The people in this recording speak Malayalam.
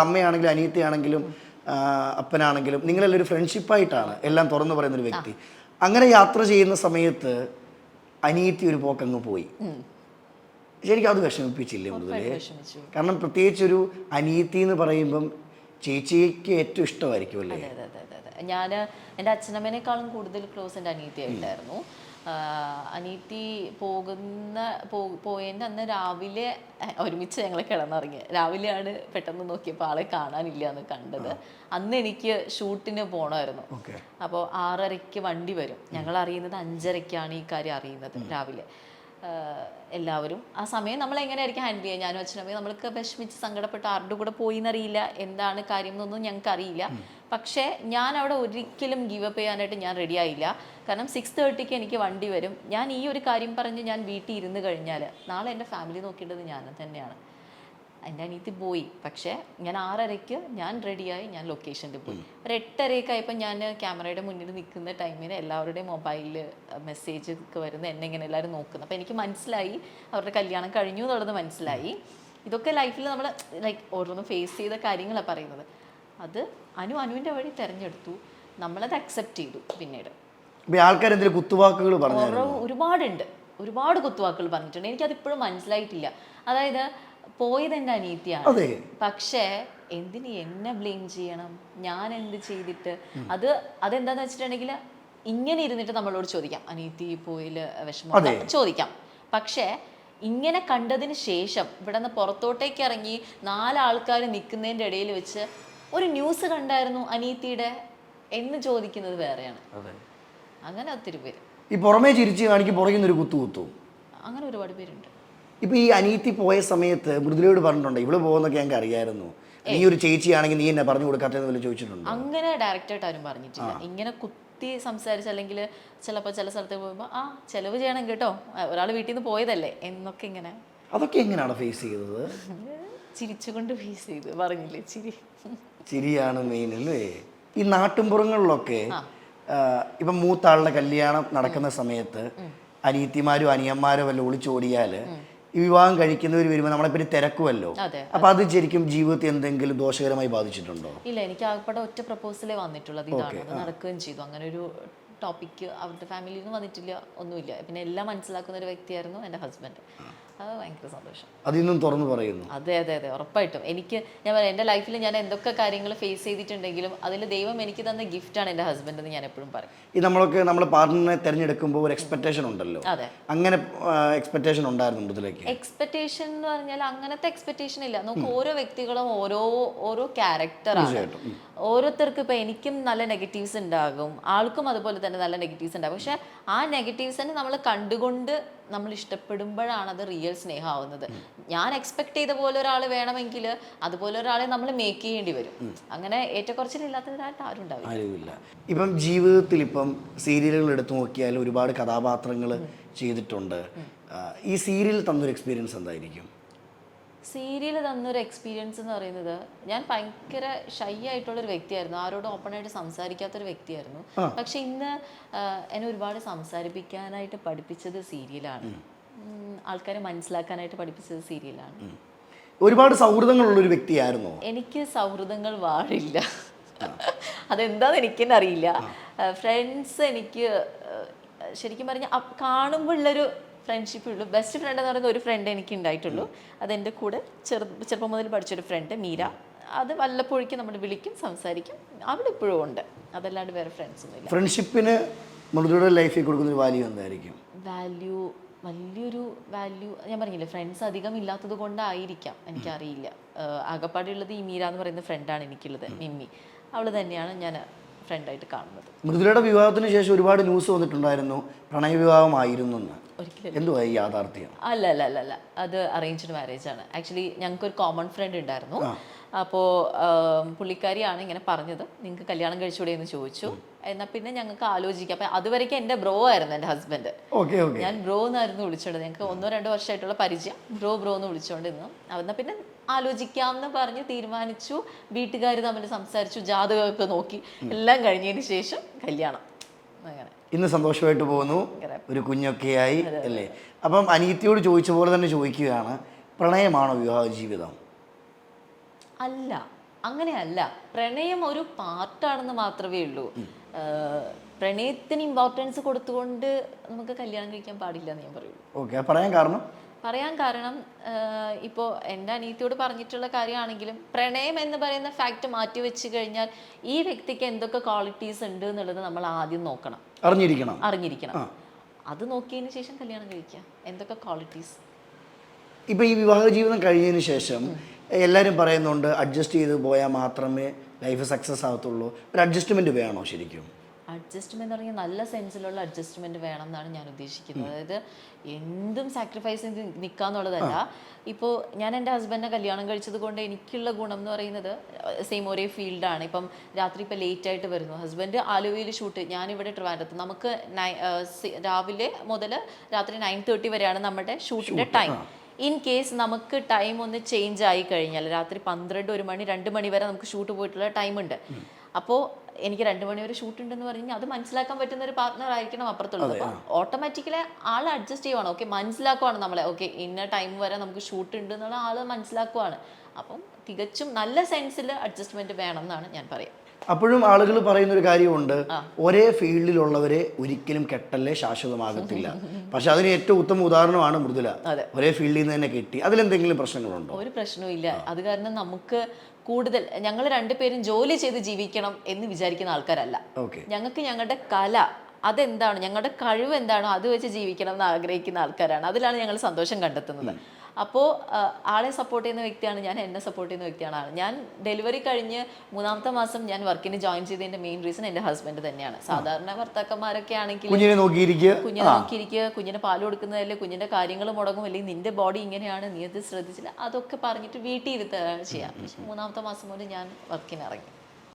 അമ്മയാണെങ്കിലും അനിയത്തിയാണെങ്കിലും അപ്പനാണെങ്കിലും നിങ്ങളെല്ലാം ഒരു ഫ്രണ്ട്ഷിപ്പായിട്ടാണ് എല്ലാം തുറന്നു പറയുന്ന ഒരു വ്യക്തി. അങ്ങനെ യാത്ര ചെയ്യുന്ന സമയത്ത് അനിയത്തി ഒരു പോക്കങ്ങ് പോയി. ശരിക്കും അത് വിഷമിപ്പിച്ചില്ലേ മുതലേ? കാരണം പ്രത്യേകിച്ച് ഒരു അനിയത്തി എന്ന് പറയുമ്പം ചേച്ചിക്ക് ഏറ്റവും ഇഷ്ടമായിരിക്കും അല്ലേ? ഞാൻ എന്റെ അച്ഛനമ്മേനേക്കാളും കൂടുതൽ ക്ലോസ് എന്റെ അനിയത്തിയായിട്ടായിരുന്നു ആഹ് അനിയത്തി പോകുന്ന പോ- പോയതിന്റെ അന്ന് രാവിലെ ഒരുമിച്ച് ഞങ്ങൾ കിടന്നിറങ്ങി. രാവിലെയാണ് പെട്ടെന്ന് നോക്കിയപ്പോൾ ആളെ കാണാനില്ല എന്ന് കണ്ടത് അന്ന് എനിക്ക് ഷൂട്ടിന് പോകണമായിരുന്നു അപ്പോൾ ആറരയ്ക്ക് വണ്ടി വരും. ഞങ്ങൾ അറിയുന്നത് അഞ്ചരയ്ക്കാണ് ഈ കാര്യം അറിയുന്നത് രാവിലെ. എല്ലാവരും. ആ സമയം നമ്മൾ എങ്ങനെയായിരിക്കും ഹാൻഡിൽ ചെയ്യുക? ഞാനും അച്ഛനമ്മയും നമ്മൾക്ക് വിഷമിച്ച് സങ്കടപ്പെട്ട് ആരുടെ കൂടെ പോയി എന്നറിയില്ല എന്താണ് കാര്യം എന്നൊന്നും ഞങ്ങൾക്ക് അറിയില്ല പക്ഷേ ഞാൻ അവിടെ ഒരിക്കലും ഗീവ് അപ്പ് ചെയ്യാനായിട്ട് ഞാൻ റെഡി ആയില്ല. കാരണം സിക്സ് തേർട്ടിക്ക് എനിക്ക് വണ്ടി വരും. ഞാൻ ഈ ഒരു കാര്യം പറഞ്ഞ് ഞാൻ വീട്ടിൽ ഇരുന്ന് കഴിഞ്ഞാൽ നാളെ എന്റെ ഫാമിലി നോക്കേണ്ടത് ഞാൻ തന്നെയാണ്. എന്റെ അനിയത്തി പോയി. പക്ഷേ ഞാൻ ആറരയ്ക്ക് ഞാൻ റെഡിയായി ഞാൻ ലൊക്കേഷനിൽ പോയി. ഒരു എട്ടരയൊക്കെ ആയപ്പോൾ ഞാൻ ക്യാമറയുടെ മുന്നിൽ നിൽക്കുന്ന ടൈമിന് എല്ലാവരുടെയും മൊബൈലിൽ മെസ്സേജ് ഒക്കെ വരുന്ന എന്നെ ഇങ്ങനെ എല്ലാവരും നോക്കുന്നത് അപ്പോൾ എനിക്ക് മനസ്സിലായി. അവരുടെ കല്യാണം കഴിഞ്ഞു എന്നുള്ളത് മനസ്സിലായി. ഇതൊക്കെ ലൈഫിൽ നമ്മൾ ലൈക്ക് ഓരോന്ന് ഫേസ് ചെയ്ത കാര്യങ്ങളാണ് പറയുന്നത്. അത് അനു അനുവിന്റെ വഴി തിരഞ്ഞെടുത്തു. നമ്മളത് അക്സെപ്റ്റ് ചെയ്തു പിന്നീട്. എന്തെങ്കിലും കുത്തുവാക്കുകൾ പറഞ്ഞു ഒരുപാടുണ്ട്. ഒരുപാട് കുത്തുവാക്കുകൾ പറഞ്ഞിട്ടുണ്ട്. എനിക്കത് ഇപ്പോഴും മനസ്സിലായിട്ടില്ല. അതായത് പോയത് എന്റെ അനീതിയാണ് പക്ഷേ എന്തിന് എന്നെ ബ്ലെയിം ചെയ്യണം? ഞാൻ എന്ത് ചെയ്തിട്ട്? അത് അതെന്താന്ന് വെച്ചിട്ടുണ്ടെങ്കിൽ ഇങ്ങനെ ഇരുന്നിട്ട് നമ്മളോട് ചോദിക്കാം. അനീതി പോയിൽ വിഷമം ചോദിക്കാം. പക്ഷേ ഇങ്ങനെ കണ്ടതിന് ശേഷം ഇവിടെ നിന്ന് പുറത്തോട്ടേക്ക് ഇറങ്ങി നാലാൾക്കാർ നിൽക്കുന്നതിന്റെ ഇടയിൽ വെച്ച് ഒരു ന്യൂസ് കണ്ടായിരുന്നു അനീത്തിയുടെ എന്ന് ചോദിക്കുന്നത് വേറെയാണ്. അങ്ങനെ ഒത്തിരി പേര്. ഈ പുറമേ ചിരിച്ച് കാണിക്കും പുറകിൽ ഒരു കുത്തു കുത്തും. അങ്ങനെ ഒരുപാട് പേരുണ്ട്. ഇപ്പൊ ഈ അനീത്തി പോയ സമയത്ത് മൃദുലയോട് പറഞ്ഞിട്ടുണ്ട് ഇവൾ പോകുന്നൊക്കെ ഞങ്ങൾക്ക് അറിയായിരുന്നു. നീ ഒരു ചേച്ചിയാണെങ്കിൽ നീ എന്നെ പറഞ്ഞു കൊടുക്കാത്തതെന്ന് വല്ല ചോദിച്ചിട്ടുണ്ട്? അങ്ങനെ ഡയറക്റ്റായിട്ട് ആരും പറഞ്ഞിട്ടില്ല. ഇങ്ങനെ കുത്തി സംസാരിച്ച് അല്ലെങ്കിൽ ചിലപ്പോൾ ചില സ്ഥലത്ത് പോകുമ്പോൾ ആ ചെലവ് ചെയ്യണം കേട്ടോ. ഒരാൾ വീട്ടിൽ നിന്ന് പോയതല്ലേ? എന്നൊക്കെ ഇങ്ങനെ. അതൊക്കെ എങ്ങനെയാണ് ഫേസ് ചെയ്തത്? ചിരിച്ചുകൊണ്ട് ഫേസ് ചെയ്ത്. പറഞ്ഞില്ലേ ചിരി? ചിരിയാണ് മെയിൻ അല്ലേ? ഈ നാട്ടിൻപുറങ്ങളിലൊക്കെ ഇപ്പം മൂത്ത ആളുടെ കല്യാണം നടക്കുന്ന സമയത്ത് അനിയത്തിമാരും അനിയന്മാരും വല്ല ഒളിച്ചോടിയാൽ ഈ വിവാഹം കഴിക്കുന്നവർ വരുമ്പോൾ നമ്മളെ പറ്റി തിരക്കുമല്ലോ. അപ്പൊ അത് ശരിക്കും ജീവിതത്തിൽ എന്തെങ്കിലും ദോഷകരമായി ബാധിച്ചിട്ടുണ്ടോ? ഇല്ല എനിക്ക് ആകപ്പാടെ ഒറ്റ പ്രപ്പോസലേ വന്നിട്ടുള്ളത്. ഇതാണ്. നടക്കുകയും ചെയ്തു. അങ്ങനെ ഒരു ടോപ്പിക്ക് അവരുടെ ഫാമിലിയിൽ നിന്ന് വന്നിട്ടില്ല ഒന്നുമില്ല. പിന്നെ എല്ലാം മനസ്സിലാക്കുന്ന ഒരു വ്യക്തിയായിരുന്നു എന്റെ ഹസ്ബൻഡ് അത് ഭയങ്കര സന്തോഷം. അതിന്നും തുറന്നു പറയുന്നു. അതെ അതെ അതെ. ഉറപ്പായിട്ടും. എനിക്ക് ഞാൻ പറയാം എന്റെ ലൈഫിൽ ഞാൻ എന്തൊക്കെ കാര്യങ്ങൾ ഫേസ് ചെയ്തിട്ടുണ്ടെങ്കിലും അതിൽ ദൈവം എനിക്ക് തന്ന ഗിഫ്റ്റാണ് എന്റെ ഹസ്ബൻഡ് എന്ന് ഞാൻ എപ്പോഴും പറയും. ഈ നമ്മളൊക്കെ നമ്മൾ പാർട്ട്ണറിനെ തിരഞ്ഞെടുക്കുമ്പോൾ ഒരു എക്സ്പെക്ടേഷൻ ഉണ്ടല്ലോ. അതെ. അങ്ങനെ എക്സ്പെക്ടേഷൻ ഉണ്ടായിരുന്നു മൃദുലയ്ക്ക് എക്സ്പെക്ടേഷൻ എന്ന് പറഞ്ഞാൽ അങ്ങനത്തെ എക്സ്പെക്ടേഷൻ ഇല്ല. നമുക്ക് ഓരോ വ്യക്തികളും ഓരോ ഓരോ ക്യാരക്ടറാണ് ഓരോരുത്തർക്കും ഇപ്പം എനിക്കും നല്ല നെഗറ്റീവ്സ് ഉണ്ടാകും. ആൾക്കും അതുപോലെ തന്നെ നല്ല നെഗറ്റീവ്സ് ഉണ്ടാവും. പക്ഷെ ആ നെഗറ്റീവ്സിനെ നമ്മൾ കണ്ടുകൊണ്ട് നമ്മൾ ഇഷ്ടപ്പെടുമ്പോഴാണ് അത് റിയൽ സ്നേഹമാവുന്നത്. ഞാൻ എക്സ്പെക്ട് ചെയ്ത പോലെ ഒരാൾ വേണമെങ്കിൽ അതുപോലെ ഒരാളെ നമ്മൾ മേക്ക് ചെയ്യേണ്ടി വരും. അങ്ങനെ ഏറ്റക്കുറച്ചിലില്ലാത്തവരായിട്ട് ആരും ഉണ്ടാവില്ല. ഇപ്പം ജീവിതത്തിൽ ഇപ്പം സീരിയലുകൾ എടുത്തു നോക്കിയാൽ ഒരുപാട് കഥാപാത്രങ്ങൾ ചെയ്തിട്ടുണ്ട്. ഈ സീരിയൽ തന്നൊരു എക്സ്പീരിയൻസ് എന്തായിരിക്കും? സീരിയൽ തന്നൊരു എക്സ്പീരിയൻസ് എന്ന് പറയുന്നത് ഞാൻ ഭയങ്കര ഷൈ ആയിട്ടുള്ള ഒരു വ്യക്തിയായിരുന്നു. ആരോടും ഓപ്പൺ ആയിട്ട് സംസാരിക്കാത്തൊരു വ്യക്തിയായിരുന്നു. പക്ഷെ ഇന്ന് എന്നെ ഒരുപാട് സംസാരിപ്പിക്കാനായിട്ട് പഠിപ്പിച്ചത് സീരിയലാണ്. ആൾക്കാരെ മനസ്സിലാക്കാനായിട്ട് പഠിപ്പിച്ചത് സീരിയലാണ്. ഒരുപാട് സൗഹൃദങ്ങളുള്ള ഒരു വ്യക്തിയായിരുന്നു? എനിക്ക് സൗഹൃദങ്ങൾ വാഴില്ല. അതെന്താന്ന് എനിക്ക് തന്നെ അറിയില്ല ഫ്രണ്ട്സ് എനിക്ക് ശരിക്കും പറഞ്ഞാൽ കാണുമ്പോഴുള്ളൊരു ഫ്രണ്ട്ഷിപ്പ് ഉള്ളൂ. ബെസ്റ്റ് ഫ്രണ്ട് എന്ന് പറയുന്ന ഒരു ഫ്രണ്ട് എനിക്ക് ഉണ്ടായിട്ടുള്ളൂ. അതെന്റെ കൂടെ ചെറു ചെറുപ്പം മുതൽ പഠിച്ചൊരു ഫ്രണ്ട് മീര. അത് വല്ലപ്പോഴേക്കും നമ്മൾ വിളിക്കും സംസാരിക്കും. അവിടെ ഇപ്പോഴും ഉണ്ട്. അതല്ലാണ്ട് വേറെ ഫ്രണ്ട്സ് ഒന്നുമില്ല ഫ്രണ്ട്ഷിപ്പിന് മൃദുടെ ലൈഫിൽ കൊടുക്കുന്ന വാല്യൂ എന്തായിരിക്കും? വാല്യൂ വലിയൊരു വാല്യൂ ഞാൻ പറഞ്ഞില്ലേ ഫ്രണ്ട്സ് അധികം ഇല്ലാത്തത് കൊണ്ടായിരിക്കാം. എനിക്കറിയില്ല. ആകപ്പാടെയുള്ളത് ഈ മീര എന്ന് പറയുന്ന ഫ്രണ്ടാണ് എനിക്കുള്ളത് മിമ്മി. അവൾ തന്നെയാണ് ഞാൻ ഫ്രണ്ടായിട്ട് കാണുന്നത്. മൃദുലയുടെ വിവാഹത്തിന് ശേഷം ഒരുപാട് ന്യൂസ് വന്നിട്ടുണ്ടായിരുന്നു. പ്രണയ വിവാഹമായിരുന്നു എന്ന് യാഥാർത്ഥ്യം? അല്ല അല്ല അല്ല അല്ല. അത് അറേഞ്ച്ഡ് മാരേജ് ആണ്. ആക്ച്വലി ഞങ്ങൾക്ക് ഒരു കോമൺ ഫ്രണ്ട് ഉണ്ടായിരുന്നു. അപ്പോൾ പുള്ളിക്കാരിയാണ് ഇങ്ങനെ പറഞ്ഞത്. നിങ്ങൾക്ക് കല്യാണം കഴിച്ചുകൂടെ? എന്ന് ചോദിച്ചു. എന്നാൽ പിന്നെ ഞങ്ങൾക്ക് ആലോചിക്കാം. അപ്പം അതുവരേക്കും എന്റെ ബ്രോ ആയിരുന്നു എന്റെ ഹസ്ബൻഡ് ഞാൻ ബ്രോ എന്നായിരുന്നു വിളിച്ചോണ്ട് ഞങ്ങൾക്ക് ഒന്നോ രണ്ടോ വർഷമായിട്ടുള്ള പരിചയം. ബ്രോ ബ്രോ എന്ന് വിളിച്ചോണ്ടിരുന്നു. എന്നാൽ പിന്നെ ആലോചിക്കാമെന്ന് പറഞ്ഞ് തീരുമാനിച്ചു. വീട്ടുകാർ തമ്മിൽ സംസാരിച്ചു. ജാതകമൊക്കെ നോക്കി. എല്ലാം കഴിഞ്ഞതിന് ശേഷം കല്യാണം. അങ്ങനെ. ഇന്ന് സന്തോഷമായിട്ട് പോകുന്നു. ഒരു കുഞ്ഞൊക്കെയായി അല്ലേ? അപ്പം അനിയത്തിയോട് ചോദിച്ച പോലെ തന്നെ ചോദിക്കുകയാണ്. പ്രണയമാണോ വിവാഹ ജീവിതം? അല്ല. അങ്ങനെയല്ല. പ്രണയം ഒരു പാർട്ടാണെന്ന് മാത്രമേ ഉള്ളൂ. പ്രണയത്തിന് ഇമ്പോർട്ടൻസ് കൊടുത്തുകൊണ്ട് നമുക്ക് കല്യാണം കഴിക്കാൻ പാടില്ല എന്ന് ഞാൻ പറയുള്ളൂ. ഓക്കെ. പറയാൻ കാരണം? പറയാൻ കാരണം ഇപ്പോൾ എന്റെ അനിയത്തിയോട് പറഞ്ഞിട്ടുള്ള കാര്യമാണെങ്കിലും പ്രണയം എന്ന് പറയുന്ന ഫാക്റ്റ് മാറ്റി വെച്ച് കഴിഞ്ഞാൽ ഈ വ്യക്തിക്ക് എന്തൊക്കെ ക്വാളിറ്റീസ് ഉണ്ട് എന്നുള്ളത് നമ്മൾ ആദ്യം നോക്കണം. അറിഞ്ഞിരിക്കണം. അറിഞ്ഞിരിക്കണം. അത് നോക്കിയതിന് ശേഷം കല്യാണം കഴിക്കുക. എന്തൊക്കെ ക്വാളിറ്റീസ് ഇപ്പൊ ഈ വിവാഹ ജീവിതം കഴിഞ്ഞതിന് ശേഷം എല്ലാവരും പറയുന്നുണ്ട് അഡ്ജസ്റ്റ് ചെയ്ത് പോയാൽ മാത്രമേ ലൈഫ് സക്സസ് ആകത്തുള്ളൂ ഒരു അഡ്ജസ്റ്റ്മെന്റ് വേണോ ശരിക്കും? അഡ്ജസ്റ്റ്മെന്റ് പറഞ്ഞാൽ നല്ല സെൻസിലുള്ള അഡ്ജസ്റ്റ്മെന്റ് വേണം എന്നാണ് ഞാൻ ഉദ്ദേശിക്കുന്നത്. അതായത് എന്തും സാക്രിഫൈസ് ചെയ്ത് നിൽക്കാന്നുള്ളതല്ല ഇപ്പോൾ ഞാൻ എന്റെ ഹസ്ബൻഡിനെ കല്യാണം കഴിച്ചത് കൊണ്ട് എനിക്കുള്ള ഗുണം എന്ന് പറയുന്നത് സെയിം ഒരേ ഫീൽഡാണ് ഇപ്പം രാത്രി ഇപ്പോൾ ലേറ്റ് ആയിട്ട് വരുന്നു. ഹസ്ബൻഡ് ആലുവയിൽ ഷൂട്ട് ഞാനിവിടെ ട്രിവാൻഡ്രത്ത്. നമുക്ക് രാവിലെ മുതൽ രാത്രി നയൻ തേർട്ടി വരെയാണ് നമ്മുടെ ഷൂട്ടിന്റെ ടൈം ഇൻ കേസ് നമുക്ക് ടൈം ഒന്ന് ചേഞ്ച് ആയി കഴിഞ്ഞാൽ രാത്രി പന്ത്രണ്ട് ഒരു മണി രണ്ട് മണി വരെ നമുക്ക് ഷൂട്ട് പോയിട്ടുള്ള ടൈം ഉണ്ട്. അപ്പോൾ എനിക്ക് രണ്ടു മണി വരെ ഷൂട്ട് ഉണ്ടെന്ന് പറഞ്ഞാൽ അത് മനസ്സിലാക്കാൻ പറ്റുന്ന ഒരു പാർട്ട്ണർ ആയിരിക്കണം അപ്പുറത്തുള്ളത്. അപ്പോൾ ഓട്ടോമാറ്റിക്കലി ആൾ അഡ്ജസ്റ്റ് ചെയ്യുവാണ്. ഓക്കെ മനസ്സിലാക്കുവാണ് നമ്മളെ. ഓക്കെ ഇന്ന ടൈം വരെ നമുക്ക് ഷൂട്ട് ഉണ്ട് എന്നുള്ള ആൾ മനസ്സിലാക്കുവാണ്. അപ്പം തികച്ചും നല്ല സെൻസിൽ അഡ്ജസ്റ്റ്മെന്റ് വേണം എന്നാണ് ഞാൻ പറയുന്നത് അപ്പോഴും ആളുകൾ പറയുന്ന ഒരു കാര്യമുണ്ട്. ഒരേ ഫീൽഡിലുള്ളവരെ ഒരിക്കലും കെട്ടല്ലേ ശാശ്വതമാകത്തില്ല. പക്ഷെ അതിന് ഏറ്റവും ഉത്തമ ഉദാഹരണമാണ് മൃദുല. ഒരേ ഫീൽഡിൽ നിന്ന് തന്നെ കിട്ടി. അതിലെന്തെങ്കിലും പ്രശ്നങ്ങളുണ്ടോ? ഒരു പ്രശ്നവും ഇല്ല. അത് കാരണം നമുക്ക് കൂടുതൽ ഞങ്ങൾ രണ്ടുപേരും ജോലി ചെയ്ത് ജീവിക്കണം എന്ന് വിചാരിക്കുന്ന ആൾക്കാരല്ല. ഞങ്ങൾക്ക് ഞങ്ങളുടെ കല അതെന്താണ്? ഞങ്ങളുടെ കഴിവ് എന്താണോ അത് വെച്ച് ജീവിക്കണം എന്ന് ആഗ്രഹിക്കുന്ന ആൾക്കാരാണ്. അതിലാണ് ഞങ്ങൾ സന്തോഷം കണ്ടെത്തുന്നത്. അപ്പോൾ ആളെ സപ്പോർട്ട് ചെയ്യുന്ന വ്യക്തിയാണ് ഞാൻ എന്നെ സപ്പോർട്ട് ചെയ്യുന്ന വ്യക്തിയാണ് ആൾ ഞാൻ ഡെലിവറി കഴിഞ്ഞ് മൂന്നാമത്തെ മാസം ഞാൻ വർക്കിന് ജോയിൻ ചെയ്തതിന്റെ മെയിൻ റീസൺ എന്റെ ഹസ്ബൻഡ് തന്നെയാണ്. സാധാരണ ഭർത്താക്കന്മാരൊക്കെ ആണെങ്കിൽ കുഞ്ഞിനെ നോക്കിയിരിക്കുക. കുഞ്ഞിനെ നോക്കിയിരിക്കുക കുഞ്ഞിനെ പാൽ കൊടുക്കുന്നതല്ലേ കുഞ്ഞിന്റെ കാര്യങ്ങൾ മുടങ്ങും അല്ലെങ്കിൽ നിന്റെ ബോഡി ഇങ്ങനെയാണ് നീ അത് ശ്രദ്ധിച്ചില്ല അതൊക്കെ പറഞ്ഞിട്ട് വീട്ടിൽ ഇരുത്തുക ചെയ്യാം മൂന്നാമത്തെ മാസം മുതൽ ഞാൻ വർക്കിന് ഇറങ്ങി.